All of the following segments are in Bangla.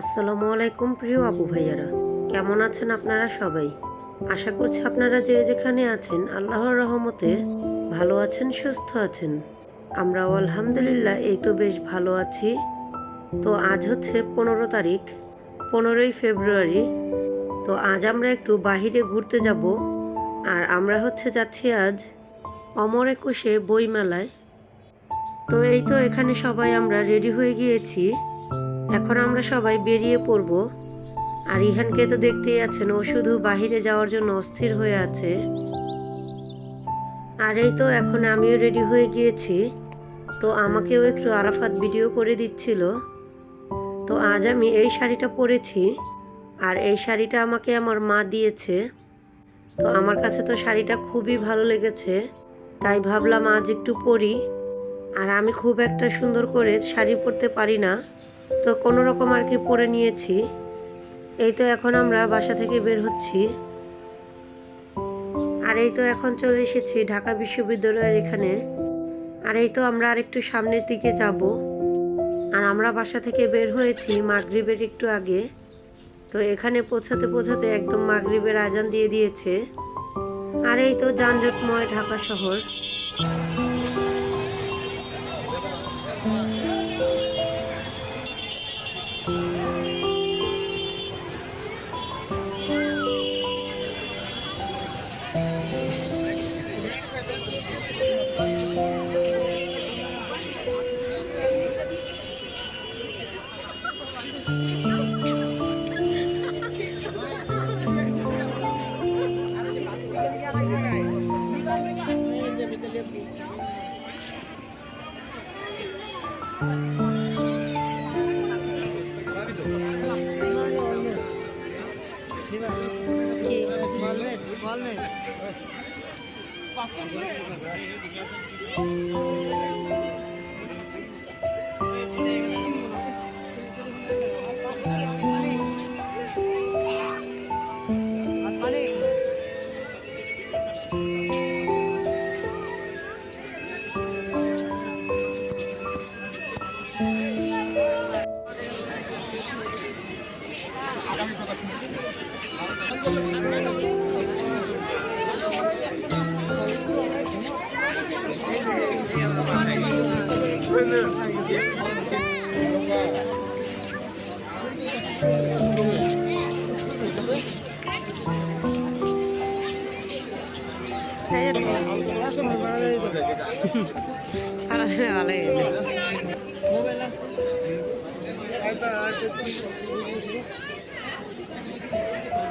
আসসালামু আলাইকুম প্রিয় আপু ভাইয়ারা। কেমন আছেন আপনারা সবাই? আশা করছি আপনারা যে যেখানে আছেন, আল্লাহর রহমতে ভালো আছেন, সুস্থ আছেন। আমরাও আলহামদুলিল্লাহ এই তো বেশ ভালো আছি। তো আজ হচ্ছে পনেরো তারিখ, পনেরোই ফেব্রুয়ারি। তো আজ আমরা একটু বাহিরে ঘুরতে যাব। আর আমরা হচ্ছে যাচ্ছি আজ অমর একুশে বইমেলায়। তো এই তো এখানে সবাই আমরা রেডি হয়ে গিয়েছি। এখন আমরা সবাই বেরিয়ে পড়ব। আর ইহানকে তো দেখতেই আছেন, ও শুধু বাহিরে যাওয়ার জন্য অস্থির হয়ে আছে। আর এই তো এখন আমিও রেডি হয়ে গিয়েছি। তো আমাকেও একটু আরাফাত ভিডিও করে দিচ্ছিল। তো আজ আমি এই শাড়িটা পরেছি, আর এই শাড়িটা আমাকে আমার মা দিয়েছে। তো আমার কাছে তো শাড়িটা খুবই ভালো লেগেছে, তাই ভাবলাম আজ একটু পরি। আর আমি খুব একটা সুন্দর করে শাড়ি পরতে পারি না। তো কোনো রকম আর কি পরে নিয়েছি। এই তো এখন আমরা বাসা থেকে বের হচ্ছি। আর এই তো এখন চলে এসেছি ঢাকা বিশ্ববিদ্যালয়ের এখানে। আর এই তো আমরা আরেকটু সামনের দিকে যাব। আর আমরা বাসা থেকে বের হয়েছি মাগরিবের একটু আগে। তো এখানে পৌঁছাতে পৌঁছাতে একদম মাগরিবের আজান দিয়ে দিয়েছে। আর এই তো যানজটময় ঢাকা শহর। 이 Para vale. Móvelas.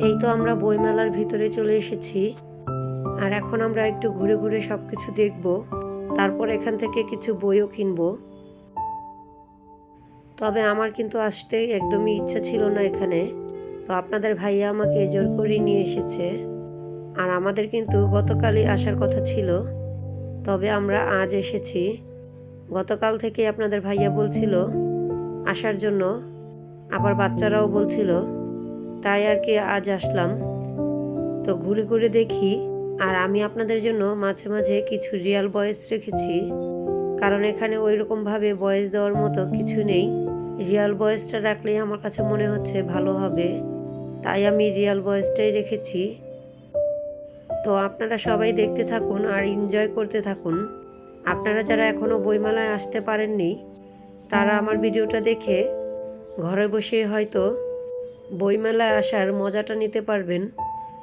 এই তো আমরা বইমেলার ভিতরে চলে এসেছি। আর এখন আমরা একটু ঘুরে ঘুরে সব কিছু দেখব। তারপর এখান থেকে কিছু বইও কিনবো। তবে আমার কিন্তু আসতে একদমই ইচ্ছা ছিল না এখানে। তো আপনাদের ভাইয়া আমাকে জোর করে নিয়ে এসেছে। আর আমাদের কিন্তু গতকালই আসার কথা ছিল। তবে আমরা আজ এসেছি। গতকাল থেকে আপনাদের ভাইয়া বলছিল আসার জন্য। আবার বাচ্চারাও বলছিল তাই আর কি আজ আসলাম। তো ঘুরে ঘুরে দেখি, আর আমি আপনাদের জন্য মাঝে মাঝে কিছু রিয়াল বয়েস রেখেছি। কারণ এখানে ওই রকমভাবে বয়েস দেওয়ার মতো কিছু নেই। রিয়াল বয়েসটা রাখলেই আমার কাছে মনে হচ্ছে ভালো হবে। তাই আমি রিয়াল বয়েসটাই রেখেছি। তো আপনারা সবাই দেখতে থাকুন আর এনজয় করতে থাকুন। আপনারা যারা এখনও বইমেলায় আসতে পারেননি, তারা আমার ভিডিওটা দেখে ঘরে বসে হয়তো বইমেলায় আসার মজাটা নিতে পারবেন।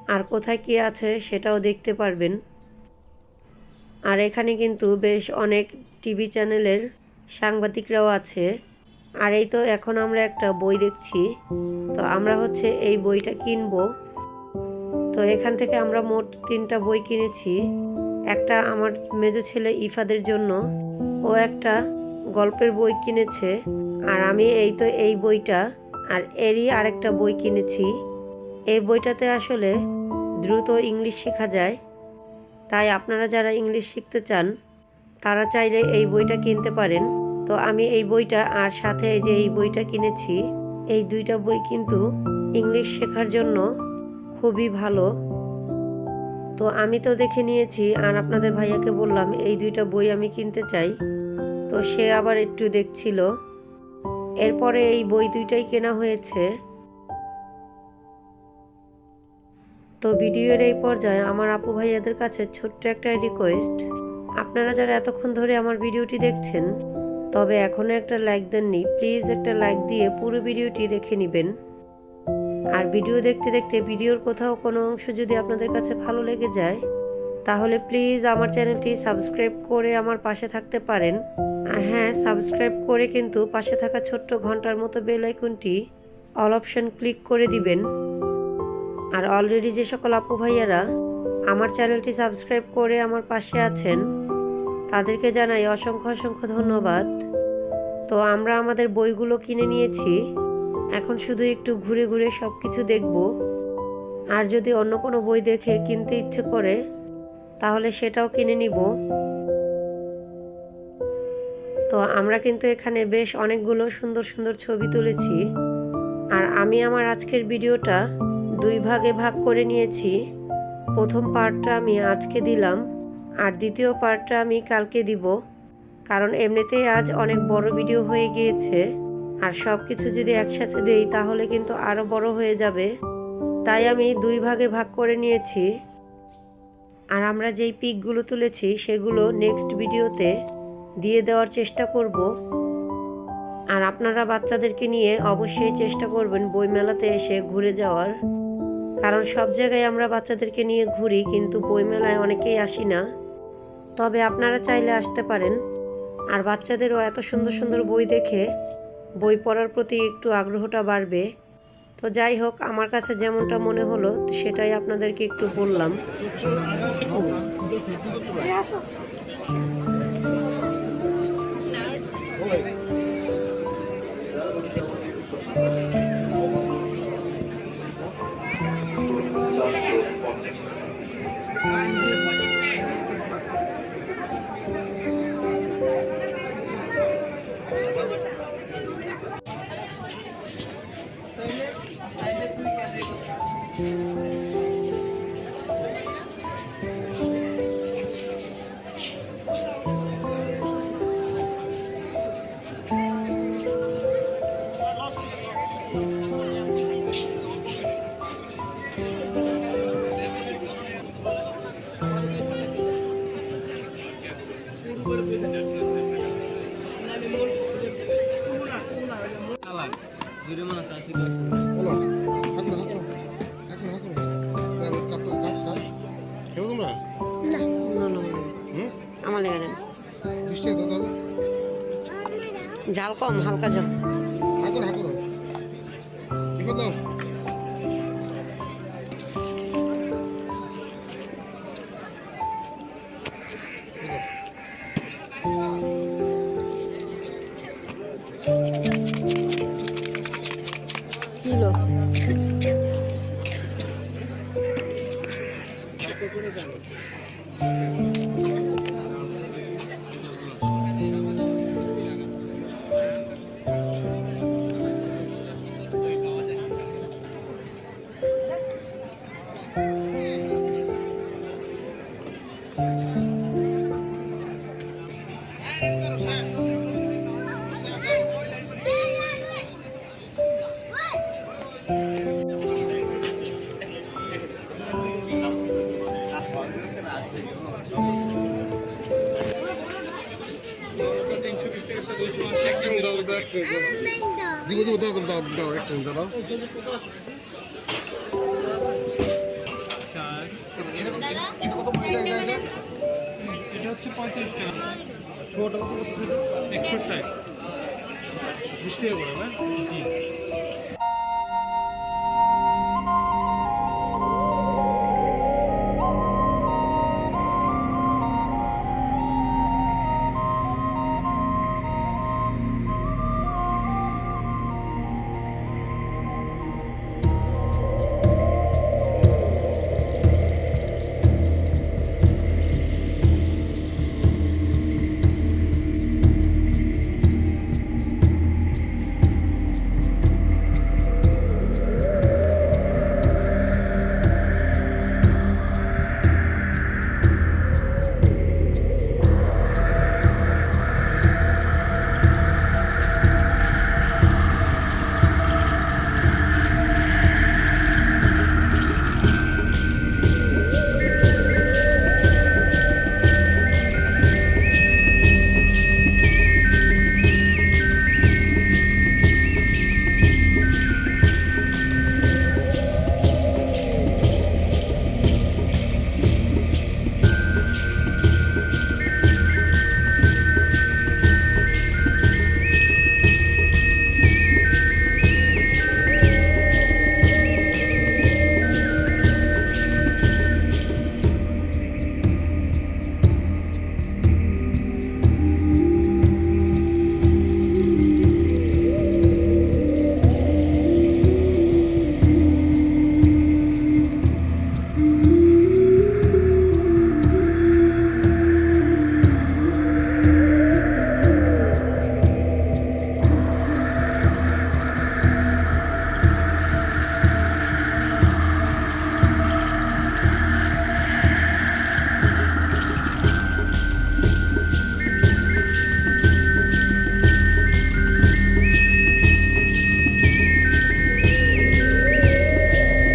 আর কোথায় কী আছে সেটাও দেখতে পারবেন। আর এখানে কিন্তু বেশ অনেক টিভি চ্যানেলের সাংবাদিকরাও আছে। আর এই তো এখন আমরা একটা বই দেখছি। তো আমরা হচ্ছে এই বইটা কিনবো। তো এখান থেকে আমরা মোট তিনটা বই কিনেছি। একটা আমার মেজো ছেলে ইফাদের জন্য। ও একটা গল্পের বই কিনেছে। আর আমি এই তো এই বইটা আর এরই আরেকটা বই কিনেছি। এই বইটাতে আসলে দ্রুত ইংলিশ শেখা যায়। তাই আপনারা যারা ইংলিশ শিখতে চান, তারা চাইলে এই বইটা কিনতে পারেন। তো আমি এই বইটা আর সাথে এই যে এই বইটা কিনেছি, এই দুইটা বই কিন্তু ইংলিশ শেখার জন্য খুবই ভালো। তো আমি তো দেখে নিয়েছি, আর আপনাদের ভাইয়াকে বললাম, এই দুইটা বই আমি কিনতে চাই। তো সে আবার একটু দেখছিল। এরপরে এই বই দুইটাই কেনা হয়েছে। তো ভিডিওর এই পর্যায়ে আমার আপু ভাইয়াদের কাছে ছোট্ট একটা রিকোয়েস্ট আপনারা যারা এতক্ষণ ধরে আমার ভিডিওটি দেখছেন, তবে এখনও একটা লাইক দেননি প্লিজ একটা লাইক দিয়ে পুরো ভিডিওটি দেখে নেবেন। আর ভিডিও দেখতে দেখতে ভিডিওর কোথাও কোনো অংশ যদি আপনাদের কাছে ভালো লেগে যায়, তাহলে প্লিজ আমার চ্যানেলটি সাবস্ক্রাইব করে আমার পাশে থাকতে পারেন। আর হ্যাঁ সাবস্ক্রাইব করে কিন্তু পাশে থাকা ছোট্ট ঘণ্টার মতো বেল আইকনটি অল অপশন ক্লিক করে দিবেন। আর অলরেডি যে সকল আপু ভাইয়ারা আমার চ্যানেলটি সাবস্ক্রাইব করে আমার পাশে আছেন, তাদেরকে জানাই অসংখ্য অসংখ্য ধন্যবাদ। তো আমরা আমাদের বইগুলো কিনে নিয়েছি, এখন শুধু একটু ঘুরে ঘুরে সব কিছু দেখব। আর যদি অন্য কোনো বই দেখে কিনতে ইচ্ছে করে, তাহলে সেটাও কিনে নিব। তো আমরা কিন্তু এখানে বেশ অনেকগুলো সুন্দর সুন্দর ছবি তুলেছি। আর আমি আমার আজকের ভিডিওটা দুই ভাগে ভাগ করে নিয়েছি। প্রথম পার্টটা আমি আজকে দিলাম, আর দ্বিতীয় পার্টটা আমি কালকে দিব। কারণ এমনিতেই আজ অনেক বড় ভিডিও হয়ে গিয়েছে, আর সব কিছু যদি একসাথে দেই তাহলে কিন্তু আরও বড় হয়ে যাবে। তাই আমি দুই ভাগে ভাগ করে নিয়েছি। আর আমরা যেই পিকগুলো তুলেছি সেগুলো নেক্সট ভিডিওতে দিয়ে দেওয়ার চেষ্টা করব। আর আপনারা বাচ্চাদেরকে নিয়ে অবশ্যই চেষ্টা করবেন বইমেলাতে এসে ঘুরে যাওয়ার। কারণ সব জায়গায় আমরা বাচ্চাদেরকে নিয়ে ঘুরি কিন্তু বইমেলায় অনেকেই আসি না। তবে আপনারা চাইলে আসতে পারেন। আর বাচ্চাদেরও এত সুন্দর সুন্দর বই দেখে বই পড়ার প্রতি একটু আগ্রহটা বাড়বে। তো যাই হোক আমার কাছে যেমনটা মনে হলো সেটাই আপনাদেরকে একটু বললাম। আমার লেগে ঝাল কম হালকা ঝাল কি করো দিব দিব দাও দাও দাও দাও পয়সা এটা এটা এটা হচ্ছে পঁয়ত্রিশ টাকা ছোট একশো টাকা বৃষ্টি হবে না জি